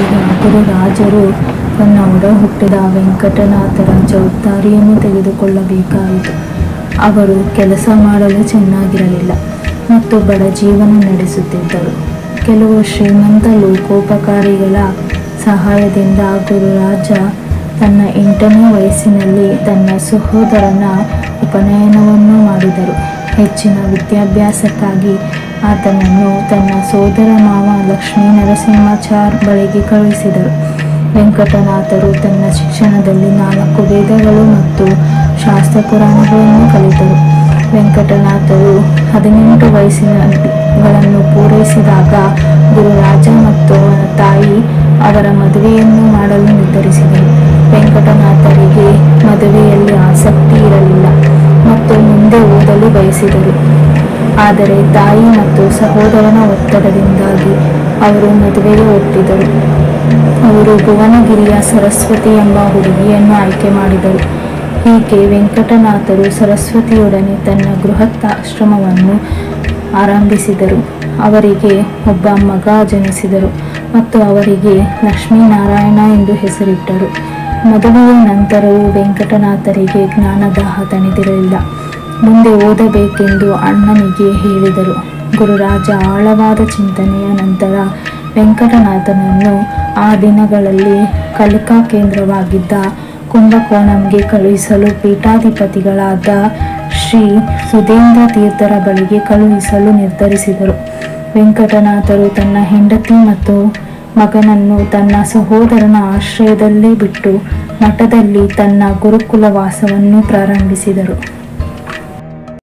ಈಗ ರಾಜರು ತನ್ನ ಒಡ ಹುಟ್ಟಿದ ವೆಂಕಟನಾಥರ ಜವಾಬ್ದಾರಿಯನ್ನು ತೆಗೆದುಕೊಳ್ಳಬೇಕಾಯಿತು. ಅವರು ಕೆಲಸ ಮಾಡಲು ಚೆನ್ನಾಗಿರಲಿಲ್ಲ ಮತ್ತು ಬಡ ಜೀವನ ನಡೆಸುತ್ತಿದ್ದರು. ಕೆಲವು ಶ್ರೀಮಂತ ಲೋಕೋಪಕಾರಿಗಳ ಸಹಾಯದಿಂದ ಗುರುರಾಜ ತನ್ನ ಎಂಟನೇ ವಯಸ್ಸಿನಲ್ಲಿ ತನ್ನ ಸಹೋದರನ ಉಪನಯನವನ್ನು ಮಾಡಿದರು. ಹೆಚ್ಚಿನ ವಿದ್ಯಾಭ್ಯಾಸಕ್ಕಾಗಿ ಆತನನ್ನು ತನ್ನ ಸೋದರ ಮಾವ ಲಕ್ಷ್ಮೀ ನರಸಿಂಹಾಚಾರ್ ಬಳಿಗೆ ಕಳುಹಿಸಿದರು. ವೆಂಕಟನಾಥರು ತನ್ನ ಶಿಕ್ಷಣದಲ್ಲಿ ನಾಲ್ಕು ವೇದಗಳು ಮತ್ತು ಶಾಸ್ತ್ರ ಪುರಾಣಗಳನ್ನು ಕಲಿತರು. ವೆಂಕಟನಾಥರು ಹದಿನೆಂಟು ವಯಸ್ಸಿನಗಳನ್ನು ಪೂರೈಸಿದಾಗ ಗುರುರಾಜ ಮತ್ತು ಅವನ ತಾಯಿ ಅವರ ಮದುವೆಯನ್ನು ಮಾಡಲು ನಿರ್ಧರಿಸಿದರು. ವೆಂಕಟನಾಥರಿಗೆ ಮದುವೆಯಲ್ಲಿ ಆಸಕ್ತಿ ಇರಲಿಲ್ಲ. ಓದಲು ಬಯಸಿದರು. ಆದರೆ ತಾಯಿ ಮತ್ತು ಸಹೋದರನ ಒತ್ತಡದಿಂದಾಗಿ ಅವರು ಮದುವೆಗೆ ಒಪ್ಪಿದರು. ಅವರು ಭುವನಗಿರಿಯ ಸರಸ್ವತಿ ಎಂಬ ಹುಡುಗಿಯನ್ನು ಆಯ್ಕೆ ಮಾಡಿದರು. ಹೀಗೆ ವೆಂಕಟನಾಥರು ಸರಸ್ವತಿಯೊಡನೆ ತನ್ನ ಬೃಹತ್ ಆಶ್ರಮವನ್ನು ಆರಂಭಿಸಿದರು. ಅವರಿಗೆ ಒಬ್ಬ ಮಗ ಜನಿಸಿದರು ಮತ್ತು ಅವರಿಗೆ ಲಕ್ಷ್ಮೀನಾರಾಯಣ ಎಂದು ಹೆಸರಿಟ್ಟರು. ಮದುವೆಯ ನಂತರವೂ ವೆಂಕಟನಾಥರಿಗೆ ಜ್ಞಾನದಾಹ ತಣಿದಿರಲಿಲ್ಲ. ಮುಂದೆ ಓದಬೇಕೆಂದು ಅಣ್ಣನಿಗೆ ಹೇಳಿದರು. ಗುರುರಾಜ ಆಳವಾದ ಚಿಂತನೆಯ ನಂತರ ವೆಂಕಟನಾಥನನ್ನು ಆ ದಿನಗಳಲ್ಲಿ ಕಲಿಕಾ ಕೇಂದ್ರವಾಗಿದ್ದ ಕುಂಭಕೋಣಂಗೆ ಕಳುಹಿಸಲು ಪೀಠಾಧಿಪತಿಗಳಾದ ಶ್ರೀ ಸುಧೇಂದ್ರ ತೀರ್ಥರ ಬಳಿಗೆ ಕಳುಹಿಸಲು ನಿರ್ಧರಿಸಿದರು. ವೆಂಕಟನಾಥರು ತನ್ನ ಹೆಂಡತಿ ಮತ್ತು ಮಗನನ್ನು ತನ್ನ ಸಹೋದರನ ಆಶ್ರಯದಲ್ಲೇ ಬಿಟ್ಟು ಮಠದಲ್ಲಿ ತನ್ನ ಗುರುಕುಲ ವಾಸವನ್ನು ಪ್ರಾರಂಭಿಸಿದರು.